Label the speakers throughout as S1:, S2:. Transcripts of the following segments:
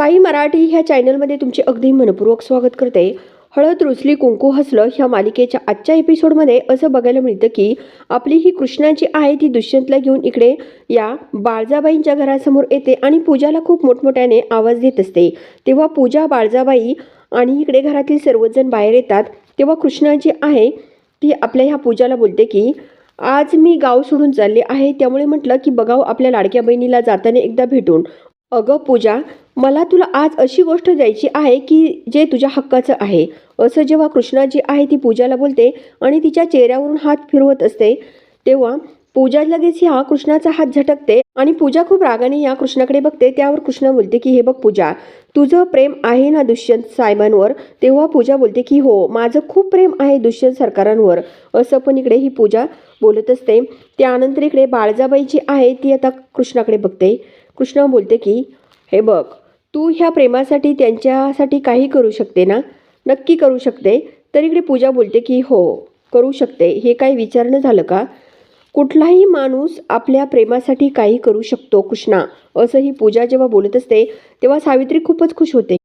S1: साई मराठी ह्या चॅनलमध्ये तुमचे अगदी मनपूर्वक स्वागत करते. हळद रुसली कुंकू हसलं ह्या मालिकेच्या आजच्या एपिसोडमध्ये असं बघायला मिळतं की आपली ही कृष्णा जी आहे ती दुष्यंतला घेऊन इकडे या बाळजाबाईंच्या घरासमोर येते आणि पूजाला खूप मोठमोठ्याने आवाज देत असते. तेव्हा पूजा बाळजाबाई आणि इकडे घरातील सर्वजण बाहेर येतात. तेव्हा कृष्णा जी आहे ती आपल्या ह्या पूजाला बोलते की आज मी गाव सोडून चालले आहे. त्यामुळे म्हटलं की बघाव आपल्या लाडक्या बहिणीला जाताना एकदा भेटून. अगं पूजा मला तुला आज अशी गोष्ट द्यायची आहे की जे तुझ्या हक्काचं आहे. असं जेव्हा कृष्णा जी आहे ती पूजाला बोलते आणि तिच्या चेहऱ्यावरून हात फिरवत असते तेव्हा पूजा लगेच ह्या कृष्णाचा हात झटकते आणि पूजा खूप रागाने या कृष्णाकडे बघते. त्यावर कृष्णा बोलते की हे बघ पूजा तुझं प्रेम आहे ना दुष्यंत साहेबांवर? तेव्हा पूजा बोलते की हो माझं खूप प्रेम आहे दुष्यंत सरकारांवर. असं पण इकडे ही पूजा बोलत असते. त्यानंतर इकडे बाळजाबाई जी आहे ती आता कृष्णाकडे बघते. कृष्णा बोलते की हे बघ तू ह्या प्रेमासाठी त्यांच्यासाठी काही करू शकते ना? नक्की करू शकते. तर इकडे पूजा बोलते की हो करू शकते. हे काही विचारणं झालं का? कुठलाही माणूस आपल्या प्रेमासाठी काही करू शकतो कृष्णा. असं ही पूजा जेव्हा बोलत असते तेव्हा सावित्री खूपच खुश होते.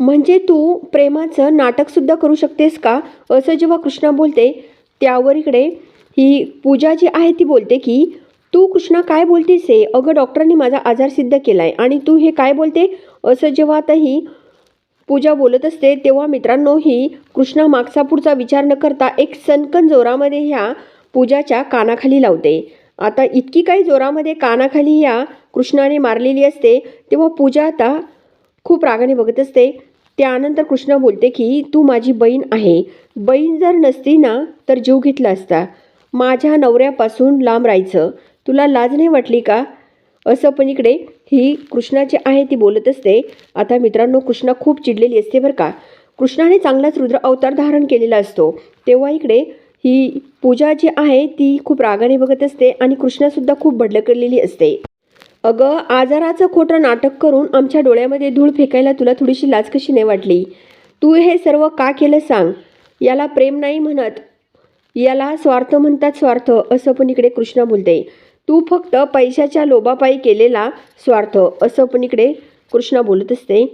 S1: म्हणजे तू प्रेमाचं नाटकसुद्धा करू शकतेस का? असं जेव्हा कृष्णा बोलते त्यावर इकडे ही पूजा जी आहे ती बोलते की तू कृष्णा काय बोलतेस आहे अगं डॉक्टरांनी माझा आजार सिद्ध केला आहे आणि तू हे काय बोलते? असं जेव्हा आताही पूजा बोलत असते तेव्हा मित्रांनोही कृष्णा मागचा पुढचा विचार न करता एक सनकन जोरामध्ये ह्या पूजाच्या कानाखाली लावते. आता इतकी काही जोरामध्ये कानाखाली या कृष्णाने मारलेली असते तेव्हा पूजा आता खूप रागाने बघत असते. त्यानंतर कृष्णा बोलते की तू माझी बहीण आहे. बहीण जर नसती ना तर जीव घेतला असता. माझ्या नवऱ्यापासून लांब राहायचं. तुला लाज नाही वाटली का? असं पण इकडे ही कृष्णाची आहे ती बोलत असते. आता मित्रांनो कृष्णा खूप चिडलेली असते बरं का. कृष्णाने चांगलाच रुद्र अवतार धारण केलेला असतो. तेव्हा इकडे ही पूजा जी आहे ती खूप रागाने बघत असते आणि कृष्णासुद्धा खूप भडलकडलेली असते. अगं आजाराचं खोटं नाटक करून आमच्या डोळ्यामध्ये धूळ फेकायला तुला थोडीशी लाज कशी नाही वाटली? तू हे सर्व का केलं सांग? याला प्रेम नाही म्हणत. याला स्वार्थ म्हणतात स्वार्थ असं पण इकडे कृष्णा बोलते. तू फक्त पैशाच्या लोभापायी केलेला स्वार्थ. असं पण इकडे कृष्णा बोलत असते.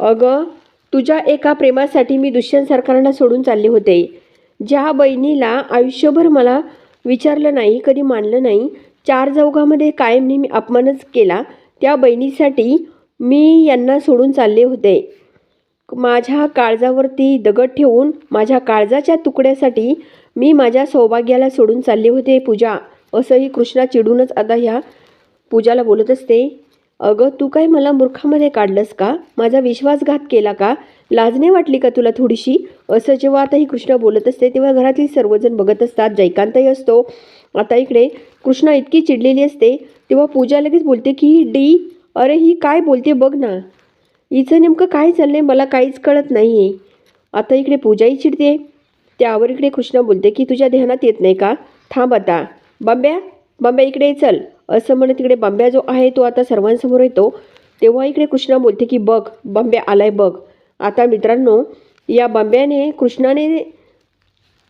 S1: अगं तुझ्या एका प्रेमासाठी मी दुष्यंत सरकारांना सोडून चालले होते. ज्या बहिणीला आयुष्यभर मला विचारलं नाही कधी मानलं नाही चार चौघामध्ये कायम नेहमी अपमानच केला त्या बहिणीसाठी मी यांना सोडून चालले होते. माझ्या काळजावरती दगड ठेवून माझ्या काळजाच्या तुकड्यासाठी मी माझ्या सौभाग्याला सोडून चालले होते पूजा. असंही कृष्णा चिडूनच आता ह्या पूजाला बोलत असते अगं तू काय मला मूर्खामध्ये काढलंस का? माझा विश्वासघात केला का? लाजणे वाटली का तुला थोडीशी? असं जेव्हा आता ही कृष्णा बोलत असते तेव्हा घरातील सर्वजण बघत असतात जयकांतही असतो. आता इकडे कृष्णा इतकी चिडलेली असते तेव्हा पूजा लगेच बोलते की डी अरे ही काय बोलते बघ ना. हिचं नेमकं काय चाललंय मला काहीच कळत नाही आहे आता इकडे पूजाही चिडते. त्यावर इकडे कृष्णा बोलते की तुझ्या ध्यानात येत नाही का? थांब आता. बांब्या बांब्या इकडे चल. असं म्हणत तिकडे बांब्या जो आहे तो आता सर्वांसमोर येतो. तेव्हा इकडे कृष्णा बोलते की बघ बांब्या आलाय बघ. आता मित्रांनो या बांब्याने कृष्णाने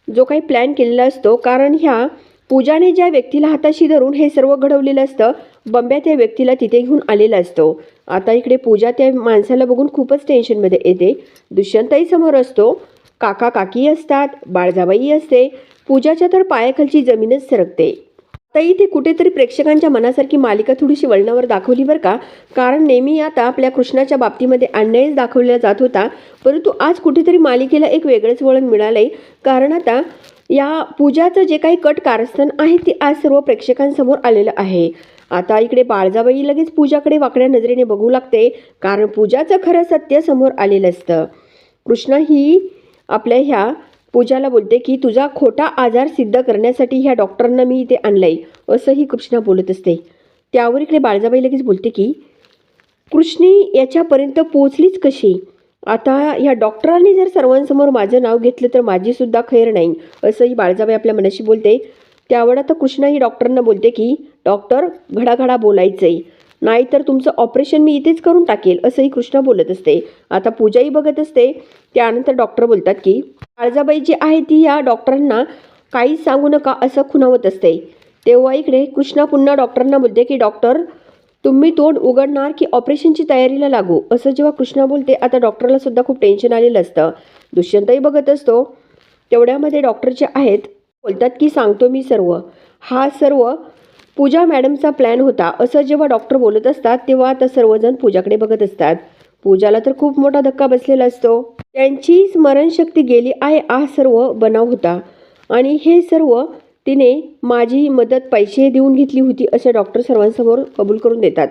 S1: जो काही प्लॅन केलेला असतो कारण ह्या पूजाने ज्या व्यक्तीला हाताशी धरून हे सर्व घडवलेलं असतं बंब्या त्या व्यक्तीला तिथे घेऊन आलेला असतो. आता इकडे पूजा त्या माणसाला बघून खूपच टेन्शनमध्ये येते. दुष्यंतही समोर असतो. काका काकी असतात बाळजाबाई असते पूजाच्या तर पायाखालची जमीनच सरकते. आता इथे कुठेतरी प्रेक्षकांच्या मनासारखी मालिका थोडीशी वळणावर दाखवली बरं का? कारण नेहमी आता आपल्या कृष्णाच्या बाबतीमध्ये अन्यायच दाखवला जात होता परंतु आज कुठेतरी मालिकेला एक वेगळंच वळण मिळालंय. कारण आता या पूजाचं जे काही कट कारस्थान आहे ते आज सर्व प्रेक्षकांसमोर आलेलं आहे. आता इकडे बाळजाबाई लगेच पूजाकडे वाकड्या नजरेने बघू लागते कारण पूजाचं खरं सत्य समोर आलेलं असतं. कृष्णा ही आपल्या ह्या पूजाला बोलते की तुझा खोटा आजार सिद्ध करण्यासाठी ह्या डॉक्टरांना मी इथे आणलंय असंही कृष्णा बोलत असते. त्यावर इकडे बाळजाबाई लगेच बोलते की कृष्णी याच्यापर्यंत पोचलीच कशी? आता ह्या डॉक्टरांनी जर सर्वांसमोर माझं नाव घेतलं तर माझीसुद्धा खैर नाही असंही बाळजाबाई आपल्या मनाशी बोलते. त्यावर आता कृष्णा ही डॉक्टरांना बोलते की डॉक्टर घडाघडा बोलायचं आहे नाहीतर तुमचं ऑपरेशन मी इथेच करून टाकेल असंही कृष्णा बोलत असते. आता पूजाही बघत असते. त्यानंतर डॉक्टर बोलतात की काळजाबाई जी आहे ती या डॉक्टरांना काहीच सांगू नका असं खुणावत असते. तेव्हा इकडे कृष्णा पुन्हा डॉक्टरांना बोलते की डॉक्टर तुम्ही तोंड उघडणार की ऑपरेशनची तयारीला लागू? असं जेव्हा कृष्णा बोलते आता डॉक्टरला सुद्धा खूप टेन्शन आलेलं असतं. दुष्यंतही बघत असतो. तेवढ्यामध्ये डॉक्टर जे आहेत बोलतात की सांगतो मी सर्व. हा सर्व पूजा मॅडमचा प्लॅन होता. असं जेव्हा डॉक्टर बोलत असतात तेव्हा आता सर्वजण पूजाकडे बघत असतात. पूजाला तर खूप मोठा धक्का बसलेला असतो. त्यांची स्मरणशक्ती गेली आहे हा सर्व बनाव होता. आणि हे सर्व तिने माझी मदत पैसे देऊन घेतली होती असे डॉक्टर सर्वांसमोर कबूल करून देतात.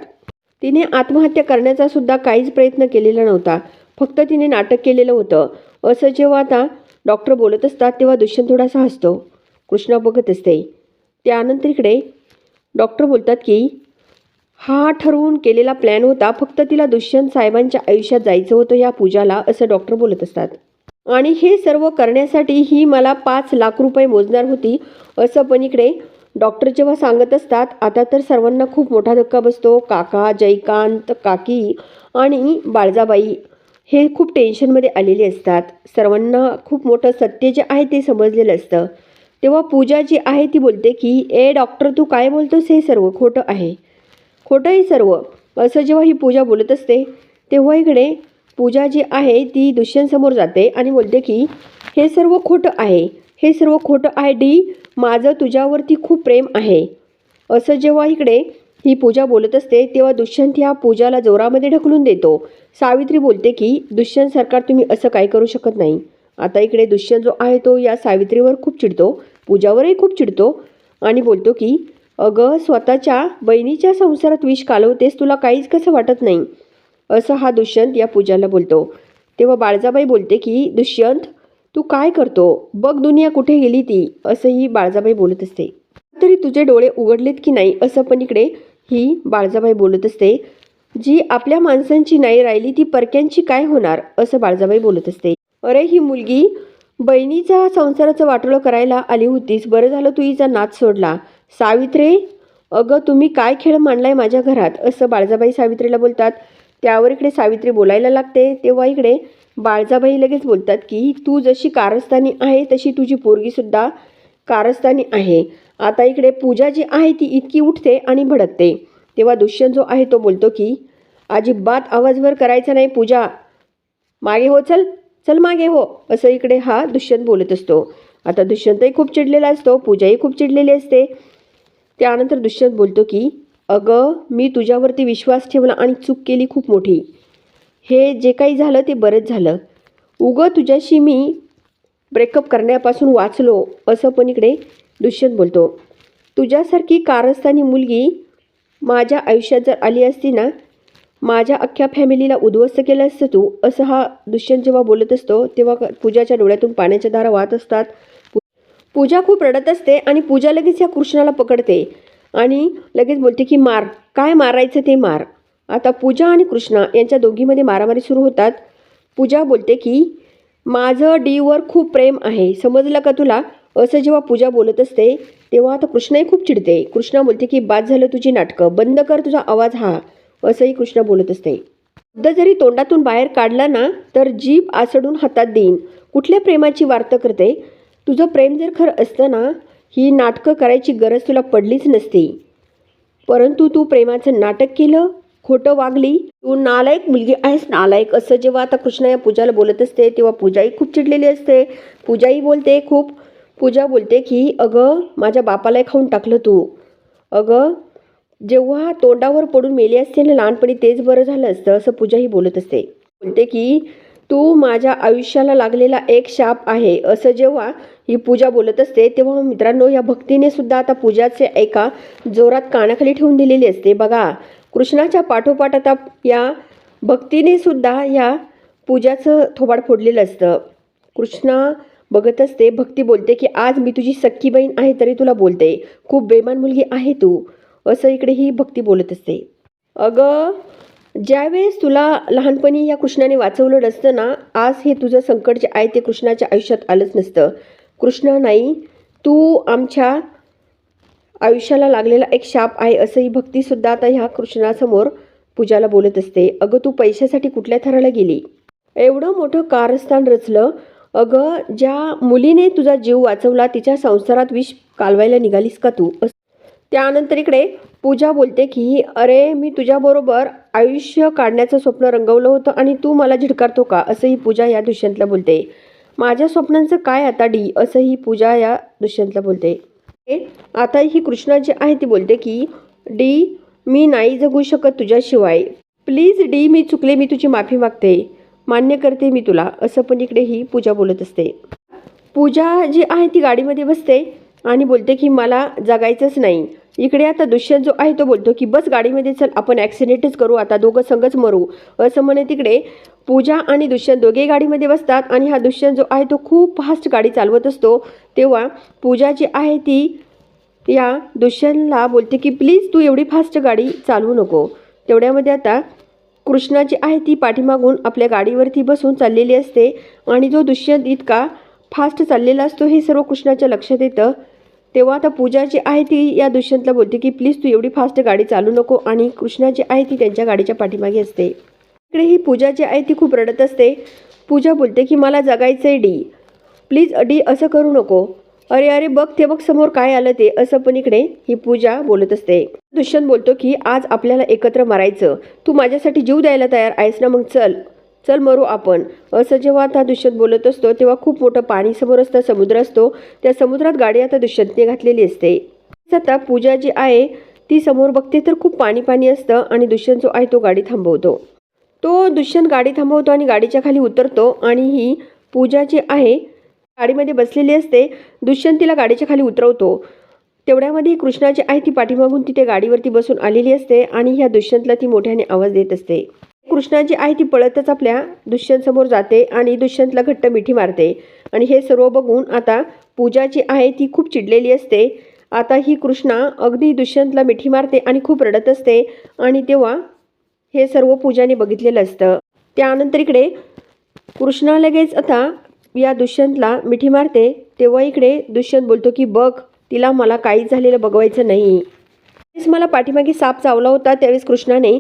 S1: तिने आत्महत्या करण्याचा सुद्धा काहीच प्रयत्न केलेला नव्हता. फक्त तिने नाटक केलेलं होतं. असं जेव्हा आता डॉक्टर बोलत असतात तेव्हा दुष्यंत थोडासा हसतो. कृष्णा बघत असते. त्यानंतर इकडे डॉक्टर बोलतात की हा ठरवून केलेला प्लॅन होता फक्त तिला दुष्यंत साहेबांच्या आयुष्यात जायचं होतं या पूजाला असं डॉक्टर बोलत असतात. आणि हे सर्व करण्यासाठी ही मला पाच लाख रुपये मोजणार होती असं पण इकडे डॉक्टर जेव्हा सांगत असतात आता तर सर्वांना खूप मोठा धक्का बसतो काका जयकांत काकी आणि बाळजाबाई हे खूप टेन्शनमध्ये आलेले असतात. सर्वांना खूप मोठं सत्य जे आहे ते समजलेलं असतं. तेव्हा पूजा जी आहे ती बोलते की ए डॉक्टर तू काय बोलतोस? हे सर्व खोटं आहे. खोटं सर्व. असं जेव्हा ही पूजा बोलत असते तेव्हा इकडे पूजा जी आहे ती दुष्यंतसमोर जाते आणि बोलते की हे सर्व खोटं आहे. हे सर्व खोटं आहे डी. माझं तुझ्यावरती खूप प्रेम आहे. असं जेव्हा इकडे ही पूजा बोलत असते तेव्हा दुष्यंत ह्या पूजाला जोरामध्ये ढकलून देतो. सावित्री बोलते की दुष्यंत सरकार तुम्ही असं काय करू शकत नाही? आता इकडे दुष्यंत जो आहे तो या सावित्रीवर खूप चिडतो पूजावरही खूप चिडतो आणि बोलतो की अगं स्वतःच्या बहिणीच्या संसारात विष कालवतेस तुला काहीच कसं वाटत नाही? असं हा दुष्यंत या पूजाला बोलतो. तेव्हा बाळजाबाई बोलते की दुष्यंत तू काय करतो? बघ दुनिया कुठे गेली ती असंही बाळजाबाई बोलत असते. तरी तुझे डोळे उघडलेत की नाही? असं पण इकडे ही बाळजाबाई बोलत असते. जी आपल्या माणसांची नाही राहिली ती परक्यांची काय होणार? असं बाळजाबाई बोलत असते. अरे ही मुलगी बहिणीचा संसाराचं वाटोळं करायला आली होतीस. बरं झालं तू हिचा नाच सोडला. सावित्रे अगं तुम्ही काय खेळ मांडलाय माझ्या घरात? असं बाळजाबाई सावित्रीला बोलतात. त्यावर इकडे सावित्री बोलायला लागते. तेव्हा इकडे बाळजाबाई लगेच बोलतात की तू जशी कारस्थानी आहे तशी तुझी पोरगीसुद्धा कारस्थानी आहे. आता इकडे पूजा जी आहे ती इतकी उठते आणि भडकते. तेव्हा दुष्यंत जो आहे तो बोलतो की अजिबात आवाजवर करायचा नाही पूजा. मागे हो चल. चल मागे हो असं इकडे हा दुष्यंत बोलत असतो. आता दुष्यंतही खूप चिडलेला असतो पूजाही खूप चिडलेली असते. त्यानंतर दुष्यंत बोलतो की अगं मी तुझ्यावरती विश्वास ठेवला आणि चूक केली खूप मोठी. हे जे काही झालं ते बरंच झालं. उगं तुझ्याशी मी ब्रेकअप करण्यापासून वाचलो असं पण इकडे दुष्यंत बोलतो. तुझ्यासारखी कारस्थानी मुलगी माझ्या आयुष्यात जर आली असती ना माझ्या अख्ख्या फॅमिलीला उद्ध्वस्त केलं असतं तू असं हा दुष्यंत जेव्हा बोलत असतो तेव्हा क- पूजाच्या डोळ्यातून पाण्याच्या धारा वाहत असतात. पू- पूजा खूप रडत असते आणि पूजा लगेच या कृष्णाला पकडते आणि लगेच बोलते की मार काय मारायचं ते मार. आता पूजा आणि कृष्णा यांच्या दोघीमध्ये मारामारी सुरू होतात. पूजा बोलते की माझं डीवर खूप प्रेम आहे. समजलं का तुला? असं जेव्हा पूजा बोलत असते तेव्हा आता कृष्णाही खूप चिडते. कृष्णा बोलते की बाद झालं तुझी नाटकं. बंद कर तुझा आवाज हा. असंही कृष्णा बोलत असते. शब्द जरी तोंडातून बाहेर काढला ना तर जीभ आसडून हातात देईन. कुठल्या प्रेमाची वार्ता करते? तुझं प्रेम जर खरं असतं ना ही नाटकं करायची गरज तुला पडलीच नसती. परंतु तू प्रेमाचं नाटक केलं खोटं वागली तू नालायक मुलगी आहेस नालायक. असं जेव्हा आता कृष्णा या पूजाला बोलत असते तेव्हा पूजाही खूप चिडलेली असते. पूजाही बोलते खूप. पूजा बोलते की अगं माझ्या बापालाही खाऊन टाकलं तू. अगं जेव्हा तोंडावर पडून मेली असते ना लहानपणी तेच बरं झालं असतं असं पूजाही बोलत असते. बोलते की तू माझ्या आयुष्याला लागलेला एक शाप आहे. असं जेव्हा ही पूजा बोलत असते तेव्हा मित्रांनो या भक्तीने सुद्धा आता पूजाचे एका जोरात कानाखाली ठेवून दिलेली असते. बघा कृष्णाच्या पाठोपाठ आता या भक्तीने सुद्धा या पूजाचं थोबाड फोडलेलं असतं. कृष्णा बघत असते भक्ती बोलते की आज मी तुझी सख्खी बहीण आहे तरी तुला बोलते. खूप बेमान मुलगी आहे तू. असं इकडे ही भक्ती बोलत असते. अगं ज्यावेळेस तुला लहानपणी या कृष्णाने वाचवलं नसतं ना आज हे तुझं संकट जे आहे ते कृष्णाच्या आयुष्यात आलंच नसतं. कृष्णा नाही तू आमच्या आयुष्याला लागलेला एक शाप आहे असं ही भक्तीसुद्धा आता ह्या कृष्णासमोर पूजाला बोलत असते. अगं तू पैशासाठी कुठल्या थराला गेली? एवढं मोठं कारस्थान रचलं. अगं ज्या मुलीने तुझा जीव वाचवला तिच्या संसारात विष कालवायला निघालीस का तू? अस- त्यानंतर इकडे पूजा बोलते की अरे मी तुझ्याबरोबर आयुष्य काढण्याचं स्वप्न रंगवलं होतं आणि तू मला झिडकारतो का? असंही पूजा या दुष्यंतला बोलते. माझ्या स्वप्नांचं काय आता डी? असं ही पूजा या दुष्यंतला बोलते. आता ही कृष्णा जी आहे ती बोलते की डी मी नाही जगू शकत तुझ्याशिवाय. प्लीज डी मी चुकले मी तुझी माफी मागते. मान्य करते मी तुला. असं पण इकडे ही पूजा बोलत असते. पूजा जी आहे ती गाडीमध्ये बसते. आणि बोलते की मला जगायचंच नाही. इकडे आता दुष्यंत जो आहे तो बोलतो की बस गाडीमध्ये चल आपण ॲक्सिडेंटच करू आता दोघं संगच मरू. असं म्हणे तिकडे. पूजा आणि दुष्यंत दोघे गाडीमध्ये बसतात आणि हा दुष्यंत जो आहे तो खूप फास्ट गाडी चालवत असतो. तेव्हा पूजा जी आहे ती या दुष्यंतला बोलते की प्लीज तू एवढी फास्ट गाडी चालवू नको. तेवढ्यामध्ये आता कृष्णा जी आहे ती पाठीमागून आपल्या गाडीवरती बसून चाललेली असते. आणि जो दुष्यंत इतका फास्ट चाललेला असतो हे सर्व कृष्णाच्या लक्षात येतं. तेव्हा आता पूजा जी आहे ती या दुष्यंतला बोलते की प्लीज तू एवढी फास्ट गाडी चालू नको. आणि कृष्णा जी आहे ती त्यांच्या गाडीच्या पाठीमागे असते. इकडे ही पूजा जी आहे ती खूप रडत असते. पूजा बोलते की मला जगायचं आहे डी. प्लीज डी असं करू नको. अरे अरे बघ ते बघ समोर काय आलं ते. असं पण इकडे ही पूजा बोलत असते. दुष्यंत बोलतो की आज आपल्याला एकत्र मारायचं. तू माझ्यासाठी जीव द्यायला तयार आहेस ना मग चल. चल मरू आपण. असं जेव्हा आता दुष्यंत बोलत असतो तेव्हा खूप मोठं पाणी समोर असतं समुद्र असतो. त्या समुद्रात गाडी आता दुष्यंतने घातलेली असते. आता पूजा जी आहे ती समोर बघते तर खूप पाणी पाणी असतं आणि दुष्यंत जो आहे तो गाडी थांबवतो. तो दुष्यंत गाडी थांबवतो आणि गाडीच्या खाली उतरतो आणि ही पूजा जी आहे गाडीमध्ये बसलेली असते. दुष्यंत तिला गाडीच्या खाली उतरवतो. तेवढ्यामध्ये कृष्णाची आई ती पाठीमागून तिथे गाडीवरती बसून आलेली असते आणि ह्या दुष्यंतला ती मोठ्याने आवाज देत असते. कृष्णाची आई ती पळतच आपल्या दुष्यंत समोर जाते आणि दुष्यंतला घट्ट मिठी मारते. आणि हे सर्व बघून आता पूजा जी आहे ती खूप चिडलेली असते. आता ही कृष्णा अगदी दुष्यंतला मिठी मारते आणि खूप रडत असते. आणि तेव्हा हे सर्व पूजाने बघितलेलं असतं. त्यानंतर इकडे कृष्णा लगेच आता या दुष्यंतला मिठी मारते. तेव्हा इकडे दुष्यंत बोलतो की बघ तिला मला काहीच झालेलं बघवायचं नाही. त्यावेळेस मला पाठीमागे साप चावला होता. त्यावेळेस कृष्णाने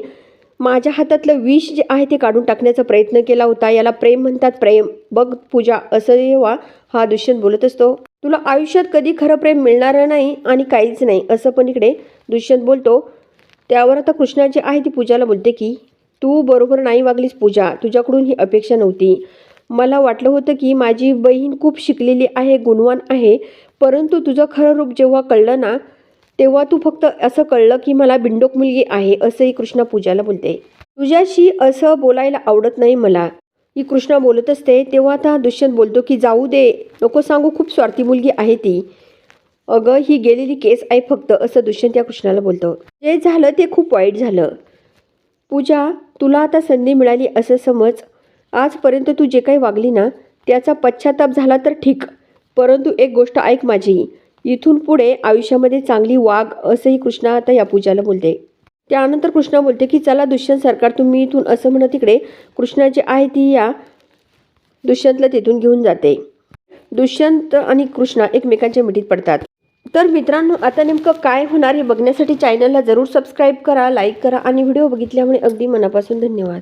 S1: माझ्या हातातलं विष जे आहे ते काढून टाकण्याचा प्रयत्न केला होता. याला प्रेम म्हणतात प्रेम. बघ पूजा असं जेव्हा हा दुष्यंत बोलत असतो तुला आयुष्यात कधी खरं प्रेम मिळणार नाही आणि काहीच नाही असं पण इकडे दुष्यंत बोलतो. त्यावर आता कृष्णा जी आहे ती पूजाला बोलते की तू बरोबर नाही वागलीस पूजा तुझ्याकडून ही अपेक्षा नव्हती. मला वाटलं होतं की माझी बहीण खूप शिकलेली आहे गुणवान आहे परंतु तुझं खरं रूप जेव्हा कळलं ना तेव्हा तू फक्त असं कळलं की मला बिंडोक मुलगी आहे असंही कृष्णा पूजाला बोलते. तुझ्याशी असं बोलायला आवडत नाही मला. ही कृष्णा बोलत असते तेव्हा आता दुष्यंत बोलतो की जाऊ दे नको सांगू खूप स्वार्थी मुलगी आहे ती. अगं ही गेलेली केस आहे फक्त असं दुष्यंत या कृष्णाला बोलतो. जे झालं ते खूप वाईट झालं. पूजा तुला आता संधी मिळाली असं समज. आजपर्यंत तू जे काही वागली ना त्याचा पश्चाताप झाला तर ठीक. परंतु एक गोष्ट ऐक माझी. इथून पुढे आयुष्यामध्ये चांगली वाघ असंही कृष्णा आता या पूजाला बोलते. त्यानंतर कृष्णा बोलते की चला दुष्यंत सरकार तुम्ही इथून असं म्हणत तिकडे कृष्णा जी आहे ती या दुष्यंतला तिथून घेऊन जाते. दुष्यंत आणि कृष्णा एकमेकांच्या मिठीत पडतात. तर मित्रांनो आता नेमकं काय होणार हे बघण्यासाठी चॅनलला जरूर सबस्क्राईब करा लाईक करा आणि व्हिडिओ बघितल्यामुळे अगदी मनापासून धन्यवाद.